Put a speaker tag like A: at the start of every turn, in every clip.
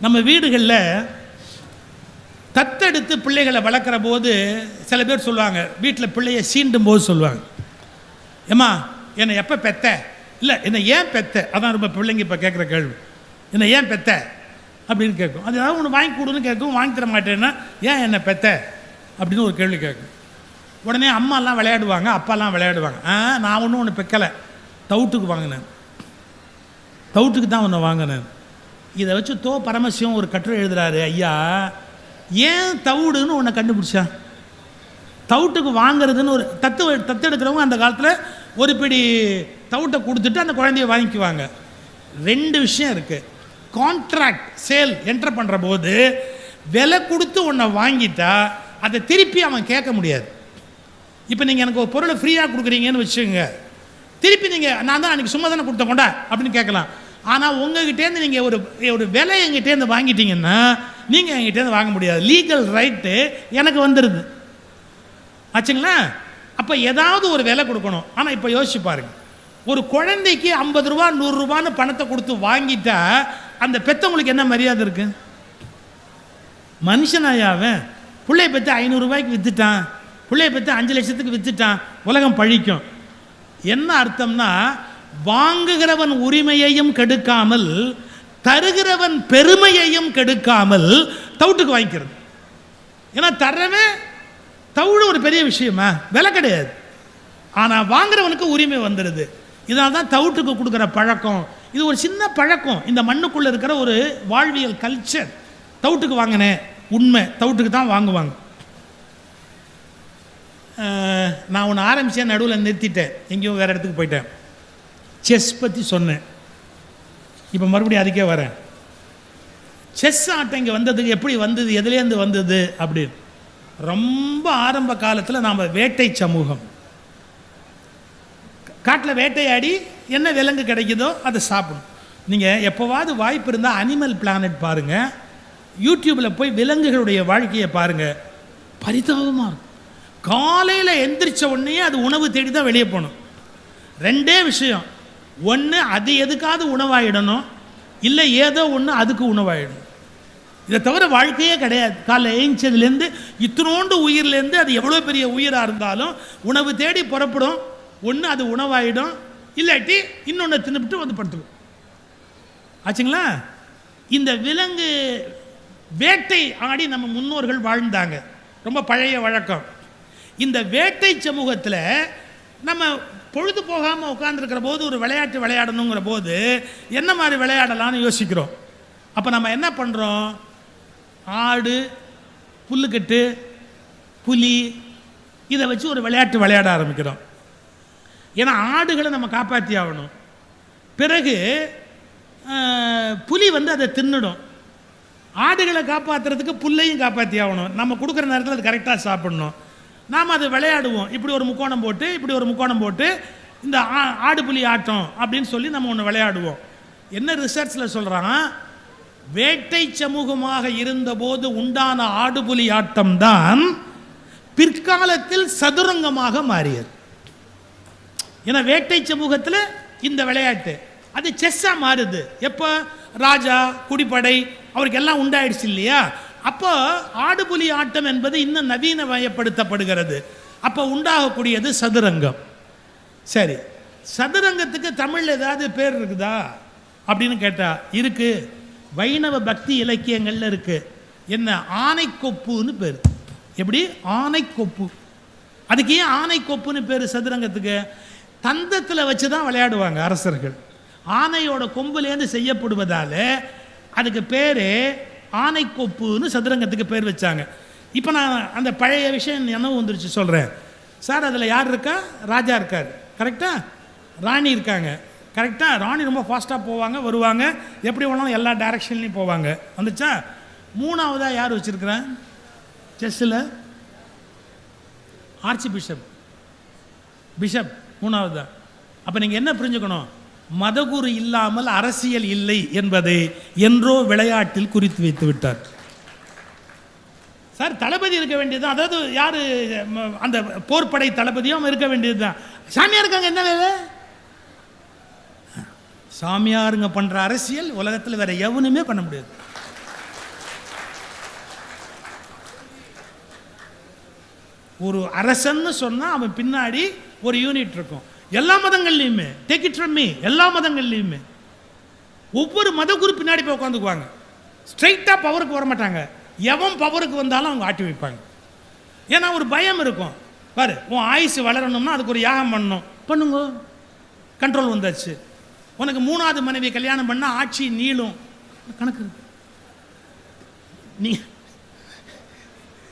A: நம்ம வீடுகளில் தத்தெடுத்து பிள்ளைகளை வளர்க்குற போது சில பேர் சொல்லுவாங்க வீட்டில் பிள்ளைய சீண்டும் போது சொல்லுவாங்க. ஏம்மா என்னை எப்போ பெத்த? இல்லை என்னை ஏன் பெத்த? அதான் ரொம்ப பிள்ளைங்க இப்போ கேட்குற கேள்வி. என்னை ஏன் பெத்த? அப்படின்னு கேட்கும். அது ஏதாவது ஒன்று வாங்கி கொடுன்னு கேட்கும் வாங்கி தர மாட்டேன்னா ஏன் என்னை பெத்த? அப்படின்னு ஒரு கேள்வி கேட்கும். உடனே அம்மாலாம் விளையாடுவாங்க அப்பாலாம் விளையாடுவாங்க. ஆ நான் ஒன்றும் ஒன்று பெக்கலை. தவுட்டுக்கு வாங்கினேன். தவுட்டுக்கு தான் ஒன்று வாங்கினேன். இதை வச்சு தோ பரமசிவம் ஒரு கட்டுரை எழுதுறாரு ஐயா ஏன் தவிடுன்னு ஒன்றை கண்டுபிடிச்சான் தவிட்டுக்கு வாங்குறதுன்னு ஒரு தத்து தத்தெடுக்கிறவங்க அந்த காலத்தில் ஒரு பிடி தவிட்டை கொடுத்துட்டு அந்த குழந்தைய வாங்கிக்குவாங்க. ரெண்டு விஷயம் இருக்குது கான்ட்ராக்ட் சேல் என்டர் பண்ணுற போது விலை கொடுத்து ஒன்றை வாங்கிட்டா அதை திருப்பி அவன் கேட்க முடியாது. இப்போ நீங்கள் எனக்கு ஒரு பொருளை ஃப்ரீயாக கொடுக்குறீங்கன்னு வச்சுக்கோங்க. திருப்பி நீங்கள் நான் தான் அன்றைக்கி சும்மா தானே கொடுத்த கொண்டா? அப்படின்னு கேட்கலாம். ஆனால் உங்ககிட்டேருந்து நீங்கள் ஒரு ஒரு விலை எங்கிட்டேருந்து வாங்கிட்டீங்கன்னா நீங்கள் எங்கிட்டேருந்து வாங்க முடியாது. லீகல் ரைட்டு எனக்கு வந்துடுது ஆச்சுங்களா? அப்போ ஏதாவது ஒரு விலை கொடுக்கணும். ஆனால் இப்போ யோசிச்சு பாருங்க. ஒரு குழந்தைக்கு ஐம்பது ரூபா நூறுரூபான்னு பணத்தை கொடுத்து வாங்கிட்டா அந்த பெற்றவங்களுக்கு என்ன மரியாதை இருக்கு? மனுஷனாயாவன் பிள்ளைய பெற்று ஐநூறுரூபாய்க்கு விற்றுட்டான் பிள்ளைய பெற்று அஞ்சு லட்சத்துக்கு விற்றுட்டான் உலகம் பழிக்கும். என்ன அர்த்தம்னா வாங்குகிறவன் உரிமையையும் கெடுக்காமல் தருகிறவன் பெருமையையும் கெடுக்காமல் தவுட்டுக்கு வாங்கிக்கிறது. ஏன்னா தர்றவன் தவுடு ஒரு பெரிய விஷயமா? விலை கிடையாது. ஆனால் வாங்குறவனுக்கு உரிமை வந்துடுது இதனால தான் தவுட்டுக்கு கொடுக்குற பழக்கம். இது ஒரு சின்ன பழக்கம். இந்த மண்ணுக்குள்ளே இருக்கிற ஒரு வாழ்வியல் கல்ச்சர் தவுட்டுக்கு வாங்கினேன். உண்மை. தவுட்டுக்கு தான் வாங்குவாங்க. நான் ஒன்று ஆரம்பித்தேன் நடுவில் நிறுத்திட்டேன். எங்கேயும் வேறு இடத்துக்கு போயிட்டேன். செஸ் பற்றி சொன்னேன். இப்போ மறுபடியும் அதுக்கே வரேன். செஸ் ஆட்டம் இங்கே வந்ததுக்கு எப்படி வந்தது எதுலேருந்து வந்தது அப்படின்னு. ரொம்ப ஆரம்ப காலத்தில் நாம் வேட்டை சமூகம். காட்டில் வேட்டையாடி என்ன விலங்கு கிடைக்குதோ அதை சாப்பிடணும் நீங்கள் எப்போவாவது வாய்ப்பு இருந்தால் அனிமல் பிளானட் பாருங்கள் யூடியூப்பில் போய் விலங்குகளுடைய வாழ்க்கையை பாருங்கள் பரிதாபமாக இருக்கும். காலையில் எந்திரிச்ச உடனே அது உணவு தேடி தான் வெளியே போகணும். ரெண்டே விஷயம். ஒன்று அது எதுக்காவது உணவாயிடணும் இல்லை ஏதோ ஒன்று அதுக்கு உணவாயிடணும். இதை தவிர வாழ்க்கையே கிடையாது. காலைல ஏஞ்சதுலேருந்து இத்தினோண்டு உயிர்லேருந்து அது எவ்வளோ பெரிய உயிராக இருந்தாலும் உணவு தேடி புறப்படும். ஒன்று அது உணவாயிடும். இல்லாட்டி இன்னொன்று தின்னுபிட்டு வந்து படுத்துக்கும் ஆச்சுங்களா? இந்த விலங்கு வேட்டை ஆடி நம்ம முன்னோர்கள் வாழ்ந்தாங்க. ரொம்ப பழைய வழக்கம். இந்த வேட்டை சமூகத்தில் நம்ம பொழுது போகாமல் உட்காந்துருக்கிற போது ஒரு விளையாட்டு விளையாடணுங்கிற போது என்ன மாதிரி விளையாடலாம்னு யோசிக்கிறோம். அப்போ நம்ம என்ன பண்ணுறோம் ஆடு புல்லுக்கட்டு புலி இதை வச்சு ஒரு விளையாட்டு விளையாட ஆரம்பிக்கிறோம். ஏன்னா ஆடுகளை நம்ம காப்பாற்றி ஆகணும். பிறகு புலி வந்து அதை தின்னுடும். ஆடுகளை காப்பாற்றுறதுக்கு புல்லையும் காப்பாற்றி ஆகணும். நம்ம கொடுக்குற நேரத்தில் அது கரெக்டாக சாப்பிடணும். நாம் அதை விளையாடுவோம். இப்படி ஒரு முக்கோணம் போட்டு இப்படி ஒரு முக்கோணம் போட்டு இந்த ஆ- ஆடு புலி ஆட்டம் அப்படின்னு சொல்லி நம்ம ஒன்று விளையாடுவோம். என்ன ரிசர்ச்சில் சொல்கிறான் வேட்டை சமூகமாக இருந்தபோது உண்டான ஆடுபுலி ஆட்டம்தான் பிற்காலத்தில் சதுரங்கமாக மாறியது. ஏன்னா வேட்டை சமூகத்தில் இந்த விளையாட்டு அது செஸ்ஸாக மாறுது. எப்போ? ராஜா குடிப்படை அவருக்கு எல்லாம் உண்டாயிடுச்சு இல்லையா? அப்போ ஆடுபுலி ஆட்டம் என்பது இன்னும் நவீன வயப்படுத்தப்படுகிறது அப்போ உண்டாகக்கூடியது சதுரங்கம். சரி சதுரங்கத்துக்கு தமிழில் ஏதாவது பேர் இருக்குதா? அப்படின்னு கேட்டா இருக்கு. வைணவ பக்தி இலக்கியங்கள்ல இருக்கு. என்ன ஆனைக்கொப்புன்னு பேர். எப்படி? ஆனைக்கொப்பு. அதுக்கு ஏன் ஆனைக்கொப்புன்னு பேர் சதுரங்கத்துக்கு? தந்தத்தில் வச்சு தான் விளையாடுவாங்க அரசர்கள். ஆனையோட கொம்புலேருந்து செய்யப்படுவதால் அதுக்கு பேர் ஆனைக்கொப்புன்னு சதுரங்கத்துக்கு பேர் வச்சாங்க. இப்போ நான் அந்த பழைய விஷயம் நினைவு வந்துருச்சு சொல்கிறேன் சார் அதில் யார் இருக்கா? ராஜா இருக்கார். கரெக்டாக ராணி இருக்காங்க. கரெக்டாக ராணி ரொம்ப ஃபாஸ்ட்டாக போவாங்க வருவாங்க. எப்படி வேணாலும் எல்லா டைரக்ஷன்லேயும் போவாங்க. வந்துச்சா? மூணாவதாக யார் வச்சுருக்கிறேன்? செஸ்ஸில் ஆர்ச்சி பிஷப் பிஷப் மூணாவது? தான் அப்போ நீங்கள் என்ன புரிஞ்சுக்கணும்? மதகுரு இல்லாமல் அரசியல் இல்லை என்பதை என்றோ விளையாட்டில் குறித்து வைத்து விட்டார். சார் தளபதி இருக்க வேண்டியது அதாவது யார் அந்த போர்ப்படை தளபதியும் இருக்க வேண்டியதுதான் தான். இருக்காங்க என்ன வேலை? சாமியாருங்க பண்ணுற அரசியல் உலகத்தில் வேற எவனுமே பண்ண முடியாது. ஒரு அரசன்னு சொன்னால் அவன் பின்னாடி ஒரு யூனிட் இருக்கும். எல்லா மதங்கள்லையுமே டேக் இட் ஃப்ரம் மீ எல்லா மதங்கள்லையுமே ஒவ்வொரு மத குரு பின்னாடி போய் உட்காந்துக்குவாங்க ஸ்ட்ரைட்டாக பவருக்கு வர மாட்டாங்க எவன் பவருக்கு வந்தாலும் அவங்க ஆட்டி வைப்பாங்க. ஏன்னா ஒரு பயம் இருக்கும். பாரு உன் ஆயுசு வளரணும்னா அதுக்கு ஒரு யாகம் பண்ணணும். பண்ணுங்க. கண்ட்ரோல் வந்தாச்சு. உனக்கு மூணாவது மனைவி கல்யாணம் பண்ணால் ஆட்சி நீளும். கணக்கு நீ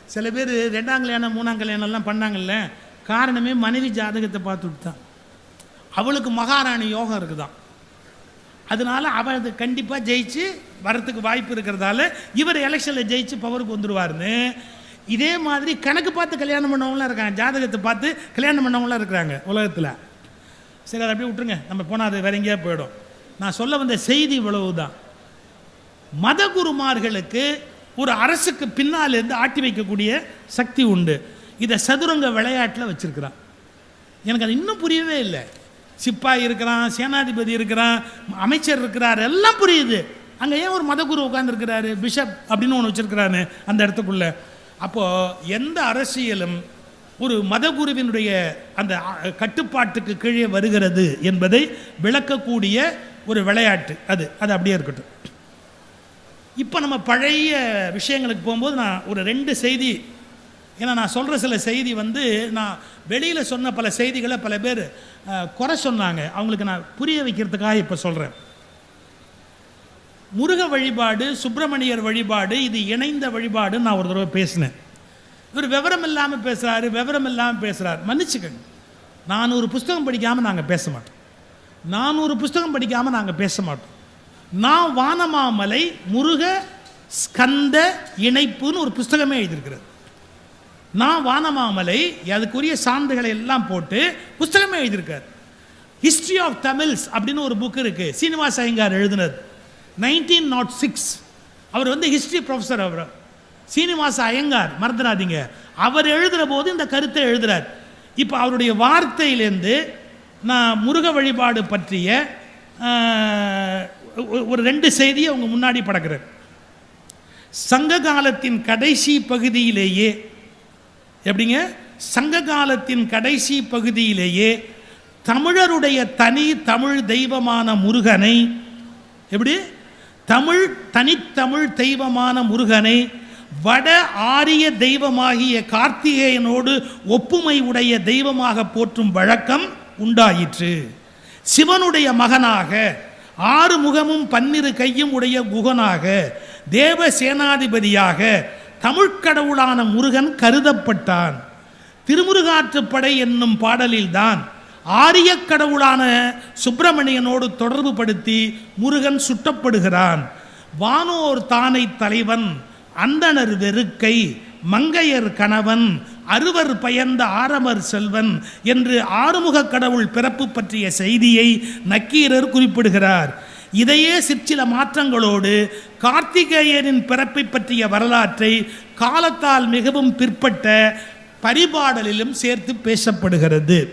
A: சில பேர் ரெண்டாம் கல்யாணம் மூணாம் கல்யாணம்லாம் பண்ணாங்கல்ல. காரணமே மனைவி ஜாதகத்தை பார்த்துட்டு தான் அவளுக்கு மகாராணி யோகம் இருக்குதான். அதனால அவள் அது கண்டிப்பாக ஜெயிச்சு வரத்துக்கு வாய்ப்பு இருக்கிறதால இவர் எலெக்ஷனில் ஜெயிச்சு பவருக்கு வந்துடுவார்னு இதே மாதிரி கணக்கு பார்த்து கல்யாணம் பண்ணவங்களாம் இருக்காங்க. ஜாதகத்தை பார்த்து கல்யாணம் பண்ணவங்களாம் இருக்கிறாங்க உலகத்தில். சரி அதை அப்படியே விட்டுருங்க. நம்ம போனால் அது வேற எங்கேயா போயிடும். நான் சொல்ல வந்த செய்தி இவ்வளவு தான் மதகுருமார்களுக்கு ஒரு அரசுக்கு பின்னால் இருந்து ஆட்டி வைக்கக்கூடிய சக்தி உண்டு. இதை சதுரங்க விளையாட்டில் வச்சுருக்கிறான். எனக்கு அது இன்னும் புரியவே இல்லை. சிப்பாய் இருக்கிறான் சேனாதிபதி இருக்கிறான் அமைச்சர் இருக்கிறார் எல்லாம் புரியுது. அங்கே ஏன் ஒரு மதகுரு உட்காந்துருக்கிறாரு பிஷப் அப்படின்னு ஒன்று வச்சிருக்கிறாரு அந்த இடத்துக்குள்ள. அப்போது எந்த அரசியலும் ஒரு மதகுருவினுடைய அந்த கட்டுப்பாட்டுக்கு கீழே வருகிறது என்பதை விளக்கக்கூடிய ஒரு விளையாட்டு அது. அது அப்படியே இருக்கட்டும். இப்போ நம்ம பழைய விஷயங்களுக்கு போகும்போது நான் ஒரு ரெண்டு செய்தி ஏன்னா நான் சொல்கிற சில செய்தி வந்து நான் வெளியில் சொன்ன பல செய்திகளை பல பேர் குறை சொன்னாங்க. அவங்களுக்கு நான் புரிய வைக்கிறதுக்காக இப்போ சொல்கிறேன் முருக வழிபாடு சுப்பிரமணியர் வழிபாடு இது இணைந்த வழிபாடுன்னு நான் ஒரு தடவை பேசினேன். இவர் விவரம் இல்லாமல் பேசுகிறாரு விவரம் இல்லாமல் பேசுகிறார் மன்னிச்சுக்கங்க. நானூறு புஸ்தகம் படிக்காமல் நாங்கள் பேச மாட்டோம். நானூறு புஸ்தகம் படிக்காமல் நாங்கள் பேச மாட்டோம். நான் வானமாமலை முருக ஸ்கந்த இணைப்புன்னு ஒரு புஸ்தகமே எழுதியிருக்கிறது நான் வானமாமலை அதுக்குரிய சான்றுகளை எல்லாம் போட்டு புஸ்தகமே எழுதியிருக்கார். ஹிஸ்ட்ரி ஆஃப் தமிழ்ஸ் அப்படின்னு ஒரு புக் இருக்கு. சீனிவாச ஐயங்கார் எழுதினது நைன்டீன் நாட் சிக்ஸ் அவர் வந்து ஹிஸ்ட்ரி ப்ரொஃபஸர் அவர். சீனிவாச ஐயங்கார் மறந்துடாதீங்க. அவர் எழுதுகிற போது இந்த கருத்தை எழுதுறார். இப்போ அவருடைய வார்த்தையிலேருந்து நான் முருக வழிபாடு பற்றிய ஒரு ரெண்டு செய்தியை அவங்க முன்னாடி படக்கிறேன் சங்க காலத்தின் கடைசி பகுதியிலேயே எப்படிங்க? சங்க காலத்தின் கடைசி பகுதியிலேயே தமிழருடைய தனி தமிழ் தெய்வமான முருகனை எப்படி? தமிழ் தனித்தமிழ் தெய்வமான முருகனை வட ஆரிய தெய்வமாகிய கார்த்திகேயனோடு ஒப்புமை உடைய தெய்வமாக போற்றும் வழக்கம் உண்டாயிற்று. சிவனுடைய மகனாக ஆறு முகமும் பன்னிரு கையும் உடைய குகனாக தேவ சேனாதிபதியாக தமிழ்க்கடவுளான முருகன் கருதப்பட்டான். திருமுருகாற்றுப்படை என்னும் பாடலில்தான் ஆரியக் கடவுளான சுப்பிரமணியனோடு தொடர்பு படுத்தி முருகன் சுட்டப்படுகிறான். வானோர் தானை தலைவன் அந்தணர் வெறுக்கை மங்கையர் கணவன் அறுவர் பயந்த ஆரமர் செல்வன் என்று ஆறுமுக கடவுள் பிறப்பு பற்றிய செய்தியை நக்கீரர் குறிப்பிடுகிறார். இதையே சிற்சில மாற்றங்களோடு கார்த்திகேயனின் பிறப்பை பற்றிய வரலாற்றை காலத்தால் மிகவும் பிற்பட்ட பரிபாடலிலும் சேர்த்து பேசப்படுகிறது.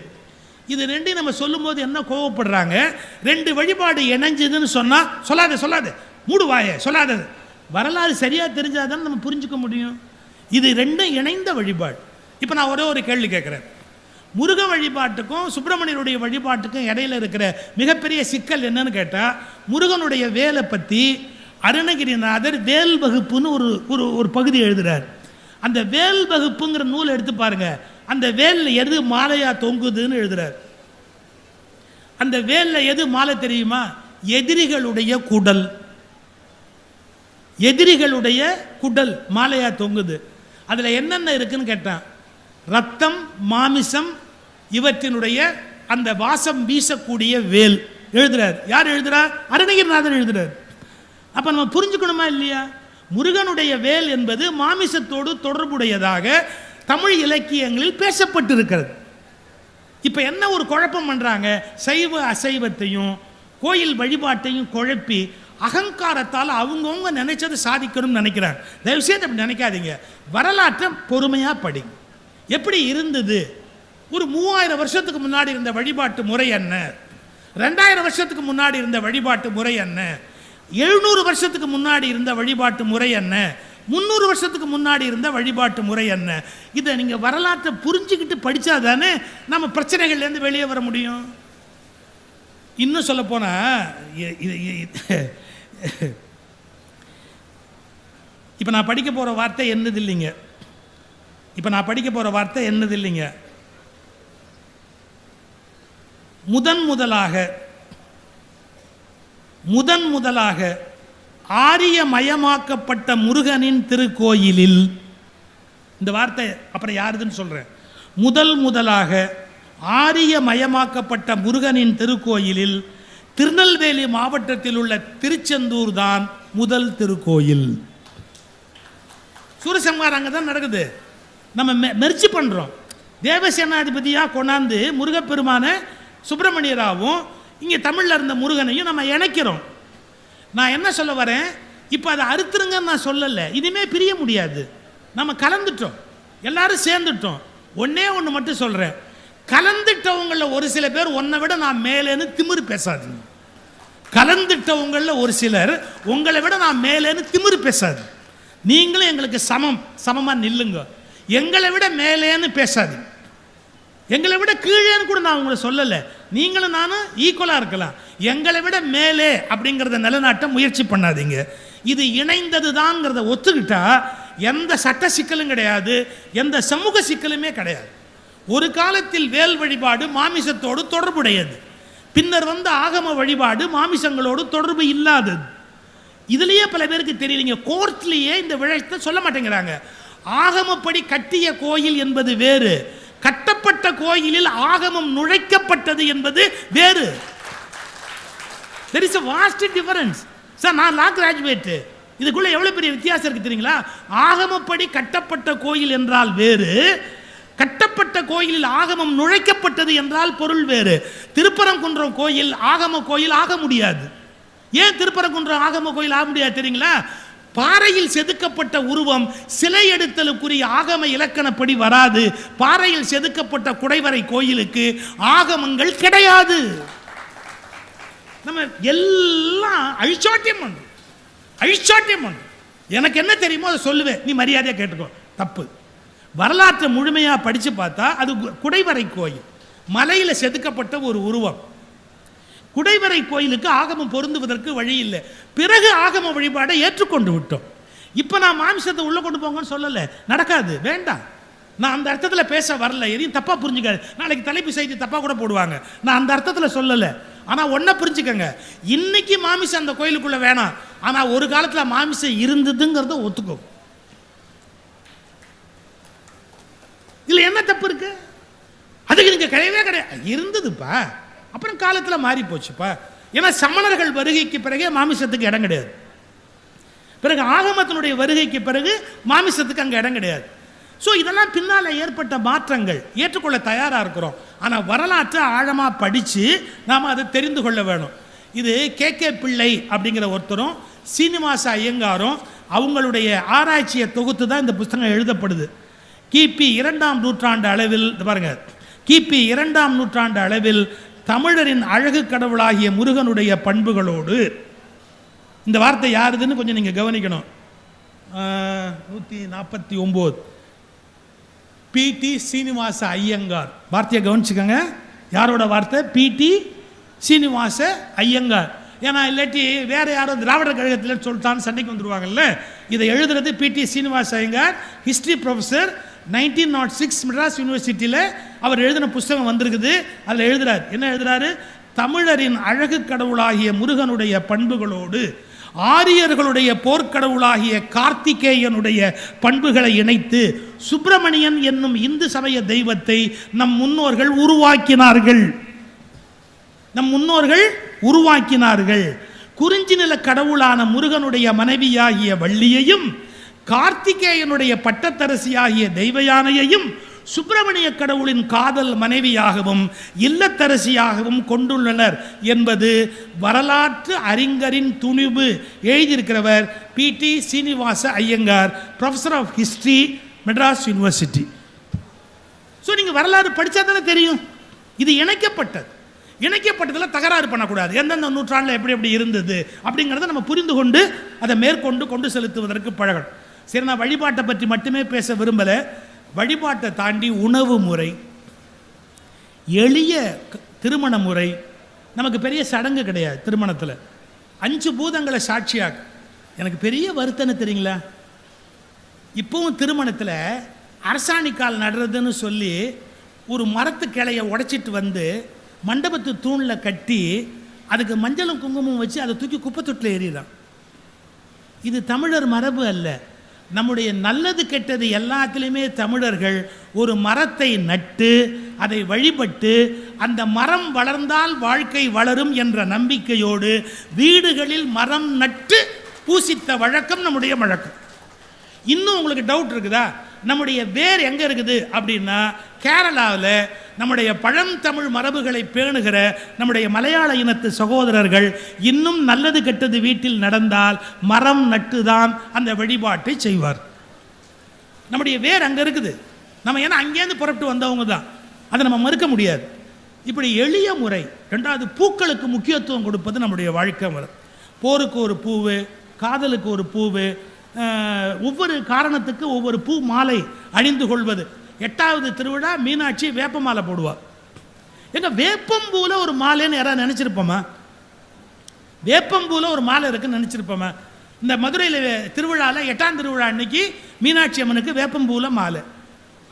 A: இது ரெண்டையும் நம்ம சொல்லும்போது என்ன கோவப்படுறாங்க? ரெண்டு வழிபாடு இணைஞ்சதுன்னு சொன்னால் சொல்லாத சொல்லாது. மூடு சொல்லாதது வரலாறு சரியாக தெரிஞ்சாதான் நம்ம புரிஞ்சுக்க முடியும். இது ரெண்டும் இணைந்த வழிபாடு. இப்போ நான் ஒரே ஒரு கேள்வி கேட்குறேன் முருக வழிபாட்டுக்கும் சுப்பிரமணியனுடைய வழிபாட்டுக்கும் இடையில இருக்கிற மிகப்பெரிய சிக்கல் என்னன்னு கேட்டால் முருகனுடைய வேலை பற்றி அருணகிரிநாதர் வேல் வகுப்புன்னு ஒரு ஒரு ஒரு பகுதி எழுதுறார். அந்த வேல் வகுப்புங்கிற நூல் எடுத்து பாருங்க. அந்த வேலில் எது மாலையா தொங்குதுன்னு எழுதுறார். அந்த வேலில் எது மாலை தெரியுமா? எதிரிகளுடைய குடல். எதிரிகளுடைய குடல் மாலையா தொங்குது. அதில் என்னென்ன இருக்குன்னு கேட்டான் ரத்தம் மாமிசம் இவற்றினுடைய அந்த வாசம் வீசக்கூடிய வேல். எழுதுறார். யார் எழுதுறார்? அருணகிரிநாதர் எழுதுறார். அப்ப நம்ம புரிஞ்சுக்கணுமா இல்லையா? முருகனுடைய வேல் என்பது மாமிசத்தோடு தொடர்புடையதாக தமிழ் இலக்கியங்களில் பேசப்பட்டிருக்கிறது. இப்போ என்ன ஒரு குழப்பம் பண்ணுறாங்க சைவ அசைவத்தையும் கோயில் வழிபாட்டையும் குழப்பி அகங்காரத்தால் அவங்கவுங்க நினைச்சதை சாதிக்கணும்னு நினைக்கிறாங்க. தயவுசெய்து அப்படி நினைக்காதீங்க. வரலாற்றை பொறுமையாக படிங்க. எப்படி இருந்தது? ஒரு மூவாயிரம் வருஷத்துக்கு முன்னாடி இருந்த வழிபாட்டு முறை என்ன? ரெண்டாயிரம் வருஷத்துக்கு முன்னாடி இருந்த வழிபாட்டு முறை என்ன? எழுநூறு வருஷத்துக்கு முன்னாடி இருந்த வழிபாட்டு முறை என்ன? முந்நூறு வருஷத்துக்கு முன்னாடி இருந்த வழிபாட்டு முறை என்ன? இதை நீங்கள் வரலாற்றை புரிஞ்சுக்கிட்டு படித்தா தானே நம்ம பிரச்சனைகள்லேருந்து வெளியே வர முடியும். இன்னும் சொல்ல இப்போ நான் படிக்க போகிற வார்த்தை என்னது இல்லைங்க? இப்போ நான் படிக்க போகிற வார்த்தை என்னது இல்லைங்க? முதன் முதலாக முதன் முதலாக ஆரியமயமாக்கப்பட்ட முருகனின் திருக்கோயிலில் இந்த வார்த்தை அப்புறம் யாருதுன்னு சொல்கிறேன் முதல் முதலாக ஆரியமயமாக்கப்பட்ட முருகனின் திருக்கோயிலில் திருநெல்வேலி மாவட்டத்தில் உள்ள திருச்செந்தூர் தான் முதல் திருக்கோயில். சூரசங்கார் அங்கே தான் நடக்குது. நம்ம மெ- மெர்ச்சி பண்ணுறோம் தேவசேனாதிபதியாக கொண்டாந்து முருகப்பெருமானை சுப்பிரமணியராவும் இங்கே தமிழில் இருந்த முருகனையும் நம்ம இணைக்கிறோம். நான் என்ன சொல்ல வரேன்? இப்போ அதை அறுத்துருங்கன்னு நான் சொல்லலை. இனிமே பிரிய முடியாது. நம்ம கலந்துட்டோம். எல்லாரும் சேர்ந்துட்டோம். ஒன்றே ஒன்று மட்டும் சொல்கிறேன் கலந்துட்டவங்களில் ஒரு சில பேர் உன்னை விட நான் மேலேன்னு திமிரு பேசாதுங்க. கலந்துட்டவங்களில் ஒரு சிலர் உங்களை விட நான் மேலேன்னு திமிரு பேசாது நீங்களும் எங்களுக்கு சமம். சமமாக நில்லுங்க. எங்களை விட மேலேன்னு பேசாதீங்க. எங்களை விட கீழேன்னு கூட நான் உங்களை சொல்லலை. நீங்களும் நானும் ஈக்குவலாக இருக்கலாம். எங்களை விட மேலே அப்படிங்கிறத நிலநாட்ட முயற்சி பண்ணாதீங்க. இது இணைந்தது தான்ங்கிறத ஒத்துக்கிட்டா எந்த சட்ட சிக்கலும் கிடையாது எந்த சமூக சிக்கலுமே கிடையாது. ஒரு காலத்தில் வேல் வழிபாடு மாமிசத்தோடு தொடர்புடையது. பின்னர் வந்த ஆகம வழிபாடு மாமிசங்களோடு தொடர்பு இல்லாதது. இதுலேயே பல பேருக்கு தெரியலைங்க. கோர்ட்லேயே இந்த விழத்தை சொல்ல மாட்டேங்கிறாங்க. ஆகமப்படி கட்டிய கோயில் என்பது வேறு. கட்டப்பட்ட கோயிலில் ஆகமம் நுழைக்கப்பட்டது என்பது வேறு. There is a vast difference sir நான் லா கிராஜுவேட்டு இதுக்குள்ள எவ்வளோ பெரிய வித்தியாசம் இருக்கு தெரியுங்களா? ஆகமப்படி கட்டப்பட்ட கோயில் என்றால் வேறு. கட்டப்பட்ட கோயிலில் ஆகமம் நுழைக்கப்பட்டது என்றால் பொருள் வேறு. திருப்பரங்குன்றம் கோயில் ஆகம கோயில் ஆக முடியாது. ஏன் திருப்பரங்குன்றம் ஆகம கோயில் ஆக முடியாது தெரியுங்களா? பாறையில் செதுக்கப்பட்ட உருவம் சிலை எடுத்தலுக்குரிய ஆகம இலக்கணப்படி வராது. பாறையில் செதுக்கப்பட்ட குடைவரை கோயிலுக்கு ஆகமங்கள் கிடையாது. நம்ம எல்லாம் அழிச்சாட்டியம் ஒன்று அழிச்சாட்டியம் ஒன்று எனக்கு என்ன தெரியுமோ அதை சொல்லுவேன். நீ மரியாதையாக கேட்டுக்கோ. தப்பு. வரலாற்றை முழுமையாக படித்து பார்த்தா அது கு- குடைவரை கோயில். மலையில் செதுக்கப்பட்ட ஒரு உருவம். குடைவரை கோயிலுக்கு ஆகமம் பொருந்துவதற்கு வழி இல்லை. பிறகு ஆகம வழிபாடை ஏற்றுக்கொண்டு விட்டோம். இப்போ நான் மாமிசத்தை உள்ளே கொண்டு போங்கன்னு சொல்லலை. நடக்காது. வேண்டாம். நான் அந்த அர்த்தத்தில் பேச வரல. எதையும் தப்பாக புரிஞ்சுக்காது. நாளைக்கு தலைப்பு செய்தி தப்பாக கூட போடுவாங்க. நான் அந்த அர்த்தத்தில் சொல்லலை. ஆனால் ஒன்றை புரிஞ்சுக்கங்க. இன்னைக்கு மாமிசம் அந்த கோயிலுக்குள்ளே வேணாம். ஆனால் ஒரு காலத்தில் மாமிசம் இருந்ததுங்கிறத ஒத்துக்கும் இதில் என்ன தப்பு இருக்கு? அதுக்கு நீங்கள் கிடையவே கிடையாது. இருந்ததுப்பா. அப்புறம் காலத்தில் மாறி போச்சுப்பா. ஏன்னா சமணர்கள் வருகைக்கு பிறகே மாமிசத்துக்கு இடம் கிடையாது. பிறகு ஆகமத்தினுடைய வருகைக்கு பிறகு மாமிசத்துக்கு அங்கே இடம் கிடையாது. ஸோ இதெல்லாம் பின்னால் ஏற்பட்ட மாற்றங்கள். ஏற்றுக்கொள்ள தயாராக இருக்கிறோம். ஆனால் வரலாற்றை ஆழமாக படித்து நாம் அதை தெரிந்து கொள்ள வேணும். இது கே. கே. பிள்ளை அப்படிங்கிற ஒருத்தரும் சீனிவாச ஐயங்காரும் அவங்களுடைய ஆராய்ச்சியை தொகுத்து தான் இந்த புஸ்தகம் எழுதப்படுது. கிபி இரண்டாம் நூற்றாண்டு அளவில் இது பாருங்க கிபி இரண்டாம் நூற்றாண்டு அளவில் தமிழரின் அழகு கடவுளாகிய முருகனுடைய பண்புகளோடு இந்த வார்த்தை யாருதுன்னு கொஞ்சம் நீங்கள் கவனிக்கணும். நூற்றி நாற்பத்தி ஒம்பது. பிடி சீனிவாச ஐயங்கார். வார்த்தையை கவனிச்சுக்கோங்க. யாரோட வார்த்தை? பிடி சீனிவாச ஐயங்கார். ஏன்னா இல்லாட்டி வேற யாரும் திராவிடர் கழகத்தில் சொல்லிட்டான்னு சண்டைக்கு வந்துடுவாங்கல்ல இதை எழுதுறது PT Srinivasa Iyengar history professor nineteen naught six Madras யூனிவர்சிட்டியில் அவர் எழுதின புஸ்தகம் வந்திருக்குது. அதில் எழுதுறார். என்ன எழுதுறாரு? தமிழரின் அழகு கடவுளாகிய முருகனுடைய பண்புகளோடு ஆரியர்களுடைய போர்க்கடவுளாகிய கார்த்திகேயனுடைய பண்புகளை இணைத்து சுப்பிரமணியன் என்னும் இந்து சமய தெய்வத்தை நம் முன்னோர்கள் உருவாக்கினார்கள். நம் முன்னோர்கள் உருவாக்கினார்கள். குறிஞ்சி நில கடவுளான முருகனுடைய மனைவியாகிய வள்ளியையும் கார்த்திகேயனுடைய பட்டத்தரசியாகிய தெய்வயானையையும் சுப்பிரமணிய கடவுளின் காதல் மனைவியாகவும் இல்லத்தரசியாகவும் கொண்டுள்ளனர் என்பது வரலாற்று அறிஞரின் துணிவு. எழுதியிருக்கிறவர் P T Srinivasa Iyengar professor of history Madras university so நீங்கள் வரலாறு படித்தா தானே தெரியும். இது இணைக்கப்பட்டது. இணைக்கப்பட்டதில் தகராறு பண்ணக்கூடாது. எந்தெந்த நூற்றாண்டில் எப்படி எப்படி இருந்தது அப்படிங்கிறத நம்ம புரிந்து கொண்டு அதை மேற்கொண்டு கொண்டு செலுத்துவதற்கு பழகணும். சரி நான் வழிபாட்டை பற்றி மட்டுமே பேச விரும்பலை. வழிபாட்டை தாண்டி உணவு முறை எளிய க- திருமண முறை. நமக்கு பெரிய சடங்கு கிடையாது திருமணத்தில். அஞ்சு பூதங்களை சாட்சியாக. எனக்கு பெரிய வருத்தனை தெரியுங்களா? இப்போவும் திருமணத்தில் அரசாணிக்கால் நடுறதுன்னு சொல்லி ஒரு மரத்து கிளையை உடைச்சிட்டு வந்து மண்டபத்து தூணில் கட்டி அதுக்கு மஞ்சளும் குங்குமம் வச்சு அதை தூக்கி குப்பை தொட்டில் எறிகிறான் இது தமிழர் மரபு அல்ல. நம்முடைய நல்லது கெட்டது எல்லாத்துலேயுமே தமிழர்கள் ஒரு மரத்தை நட்டு அதை வழிபட்டு அந்த மரம் வளர்ந்தால் வாழ்க்கை வளரும் என்ற நம்பிக்கையோடு வீடுகளில் மரம் நட்டு பூசித்த வழக்கம் நம்முடைய வழக்கம். இன்னும் உங்களுக்கு டவுட் இருக்குதா? நம்முடைய வேர் எங்கே இருக்குது அப்படின்னா கேரளாவில் நம்முடைய பழந்தமிழ் மரபுகளை பேணுகிற நம்முடைய மலையாள இனத்து சகோதரர்கள் இன்னும் நல்லது கெட்டது வீட்டில் நடந்தால் மரம் நட்டுதான் அந்த வழிபாட்டை செய்வார். நம்முடைய வேர் அங்கே இருக்குது. நம்ம ஏன்னா அங்கேருந்து புறப்பட்டு வந்தவங்க தான். அதை நம்ம மறுக்க முடியாது. இப்படி எளிய முறை ரெண்டாவது பூக்களுக்கு முக்கியத்துவம் கொடுப்பது நம்முடைய வாழ்க்கை முறை. போருக்கு ஒரு பூவு காதலுக்கு ஒரு பூவு ஒவ்வொரு காரணத்துக்கு ஒவ்வொரு பூ மாலை அணிந்து கொள்வது. எட்டாவது திருவிழா மீனாட்சி வேப்ப மாலை போடுவார் எங்க வேப்பம்பூவில் ஒரு மாலைன்னு யாராவது நினச்சிருப்போமா? வேப்பம்பூவில் ஒரு மாலை இருக்குன்னு நினச்சிருப்போமா? இந்த மதுரையில் திருவிழாவில் எட்டாம் திருவிழா அன்னைக்கு மீனாட்சி அம்மனுக்கு வேப்பம்பூவில் மாலை.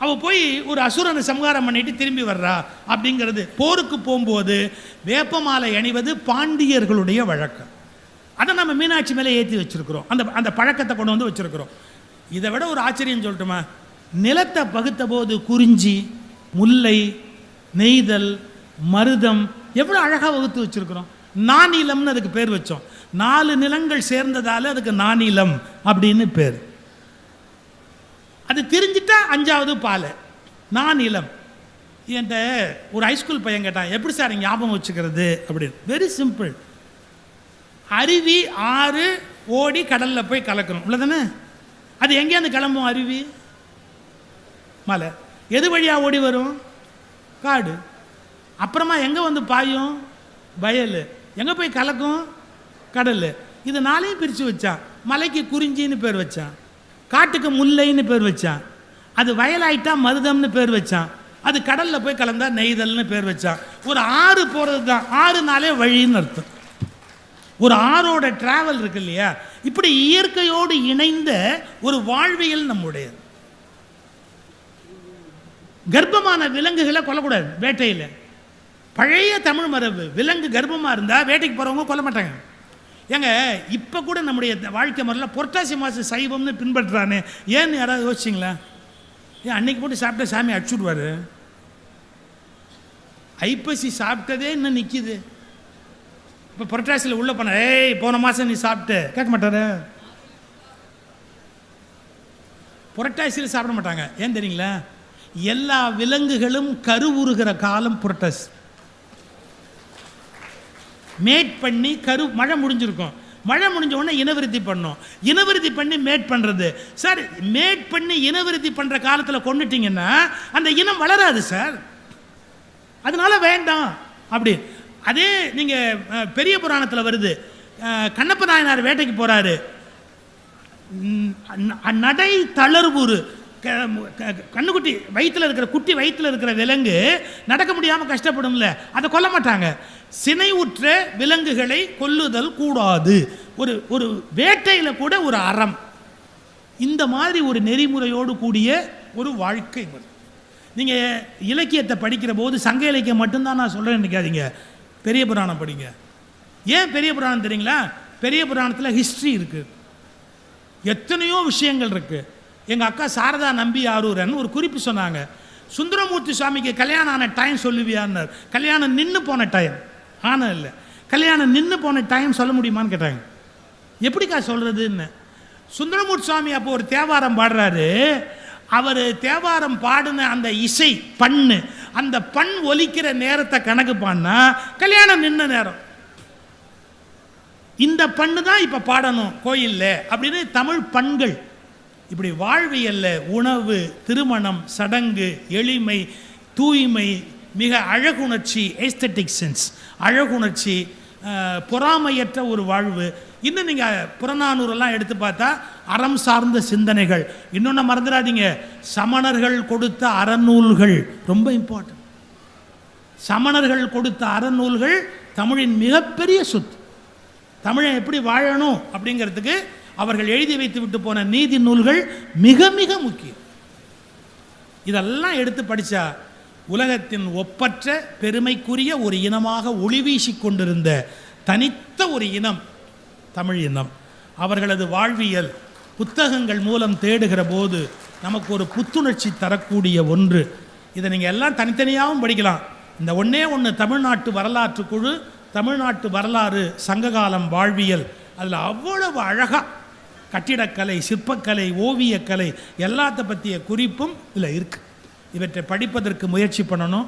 A: அவள் போய் ஒரு அசுரனை சம்ஹாரம் பண்ணிட்டு திரும்பி வர்றா அப்படிங்கிறது. போருக்கு போகும்போது வேப்ப மாலை அணிவது பாண்டியர்களுடைய வழக்கம். அதை நம்ம மீனாட்சி மேலே ஏற்றி வச்சிருக்கிறோம். அந்த அந்த பழக்கத்தை கொண்டு வந்து வச்சிருக்கிறோம். இதை விட ஒரு ஆச்சரியம் சொல்லட்டுமா? நிலத்தை பகுத்த போது குறிஞ்சி முல்லை நெய்தல் மருதம் எவ்வளோ அழகாக வகுத்து வச்சிருக்கிறோம். நானிலம்னு அதுக்கு பேர் வச்சோம். நாலு நிலங்கள் சேர்ந்ததால் அதுக்கு நானிலம் அப்படின்னு பேர். அது தெரிஞ்சிட்டா அஞ்சாவது பாலை. நானிலம் என்கிட்ட ஒரு ஹைஸ்கூல் பையன் கேட்டான் எப்படி சார் ஞாபகம் வச்சுக்கிறது? அப்படின்னு. வெரி சிம்பிள் அருவி ஆறு ஓடி கடலில் போய் கலக்கணும். இவ்வளோதானே அது எங்கேருந்து கிளம்பும் அருவி? மலை. எது வழியாக ஓடி வரும்? காடு. அப்புறமா எங்கே வந்து பாயும்? வயல். எங்கே போய் கலக்கும்? கடல். இது நாளையும் பிரித்து வச்சான் மலைக்கு குறிஞ்சின்னு பேர் வச்சான் காட்டுக்கு முல்லைன்னு பேர் வச்சான் அது வயலாயிட்டா மருதம்னு பேர் வச்சான் அது கடலில் போய் கலந்தா நெய்தல்னு பேர் வச்சான் ஒரு ஆறு போகிறது தான் ஆறு நாளே வழின்னு அர்த்தம். ஒரு ஆறோட டிராவல் இருக்கு இல்லையா இப்படி இயற்கையோடு இணைந்த ஒரு வாழ்வியல் நம்முடையது. கர்ப்பமான விலங்குகளை கொல்லக்கூடாது வேட்டையில். பழைய தமிழ் மரபு விலங்கு கர்ப்பமாக இருந்தால் வேட்டைக்கு போகிறவங்க கொல்ல மாட்டாங்க. ஏங்க இப்போ கூட நம்முடைய வாழ்க்கை முறையில் புரட்டாசி மாதம் சைவம்னு பின்பற்றுறானே. ஏன்னு யாராவது யோசிச்சிங்களா? ஏன் அன்னைக்கு போட்டு சாப்பிட்ட சாமி அடிச்சுடுவார். ஐப்பசி சாப்பிட்டதே இன்னும் நிற்கிது இப்போ புரட்டாசியில் உள்ளே போன ஏய் போன மாதம் நீ சாப்பிட்டு. கேட்க மாட்டாரு. புரட்டாசியில் சாப்பிட மாட்டாங்க. ஏன் தெரியுங்களா? எல்லா விலங்குகளும் கருவுறுகிற காலம் புரட்டாசி. மேட் பண்ணி கரு மழை முடிஞ்சிருக்கும். மழை முடிஞ்ச உடனே இனவிருத்தி பண்ணும். இனவிருத்தி பண்ணி மேட் பண்ணுறது சார் மேட் பண்ணி இனவிருத்தி பண்ணுற காலத்தில் கொண்டுட்டிங்கன்னா அந்த இனம் வளராது சார். அதனால வேண்டாம். அப்படி அதே நீங்கள் பெரிய புராணத்தில் வருது. கண்ணப்ப நாயனார் வேட்டைக்கு போகிறாரு நடை தளர்வுறு க- கண்ணுக்குட்டி வயிற்றில் இருக்கிற குட்டி வயிற்றில் இருக்கிற விலங்கு நடக்க முடியாமல் கஷ்டப்படும்ல. அதை கொல்ல மாட்டாங்க. சினை உற்ற விலங்குகளை கொல்லுதல் கூடாது. ஒரு ஒரு வேட்டையில் கூட ஒரு அறம். இந்த மாதிரி ஒரு நெறிமுறையோடு கூடிய ஒரு வாழ்க்கை முறை. நீங்கள் இலக்கியத்தை படிக்கிற போது சங்க இலக்கியம் மட்டும்தான் நான் சொல்கிறேன் நினைக்காதீங்க. பெரிய புராணம் படிங்க. ஏன் பெரிய புராணம் தெரியுங்களா? பெரிய புராணத்தில் ஹிஸ்ட்ரி இருக்குது எத்தனையோ விஷயங்கள் இருக்குது எங்கள் அக்கா சாரதா நம்பி ஆரூரன் ஒரு குறிப்பு சொன்னாங்க. சுந்தரமூர்த்தி சுவாமிக்கு கல்யாணம் ஆன டைம் சொல்லுவியான்னார். கல்யாணம் நின்று போன டைம் ஆன இல்லை. கல்யாணம் நின்று போன டைம் சொல்ல முடியுமான்னு கேட்டாங்க. எப்படிக்கா சொல்கிறதுன்னு சுந்தரமூர்த்தி சுவாமி அப்போ ஒரு தேவாரம் பாடுறாரு. அவர் தேவாரம் பாடின அந்த இசை பண்ணு அந்த பண் ஒலிக்கிற நேரத்தை கணக்கு பண்ணா கல்யாணம் நின்ன நேரம். இந்த பண்ணு தான் இப்போ பாடணும் கோயிலில். அப்படின்னு தமிழ் பண்கள். இப்படி வாழ்வியல்ல உணவு திருமணம் சடங்கு எளிமை தூய்மை மிக அழகுணர்ச்சி ஏஸ்தட்டிக் சென்ஸ் அழகுணர்ச்சி பொறாமையற்ற ஒரு வாழ்வு. இன்னும் நீங்கள் புறநானூரெல்லாம் எடுத்து பார்த்தா அறம் சார்ந்த சிந்தனைகள். இன்னொன்று மறந்துடாதீங்க. சமணர்கள் கொடுத்த அறநூல்கள் ரொம்ப இம்பார்ட்டன்ட் சமணர்கள் கொடுத்த அறநூல்கள் தமிழின் மிகப்பெரிய சொத்து. தமிழை எப்படி வாழணும் அப்படிங்கிறதுக்கு அவர்கள் எழுதி வைத்து விட்டு போன நீதி நூல்கள் மிக மிக முக்கியம். இதெல்லாம் எடுத்து படித்தா உலகத்தின் ஒப்பற்ற பெருமைக்குரிய ஒரு இனமாக ஒளி வீசி கொண்டிருந்த தனித்த ஒரு இனம் தமிழ் இனம். அவர்களது வாழ்வியல் புத்தகங்கள் மூலம் தேடுகிற போது நமக்கு ஒரு புத்துணர்ச்சி தரக்கூடிய ஒன்று. இதை நீங்கள் எல்லாம் தனித்தனியாகவும் படிக்கலாம். இந்த ஒன்றே ஒன்று தமிழ்நாட்டு வரலாற்று குழு தமிழ்நாட்டு வரலாறு சங்ககாலம் வாழ்வியல். அதில் அவ்வளவு அழகாக கட்டிடக்கலை சிற்பக்கலை ஓவியக்கலை எல்லாத்த பற்றிய குறிப்பும் இதில் இருக்குது இவற்றை படிப்பதற்கு முயற்சி பண்ணணும்.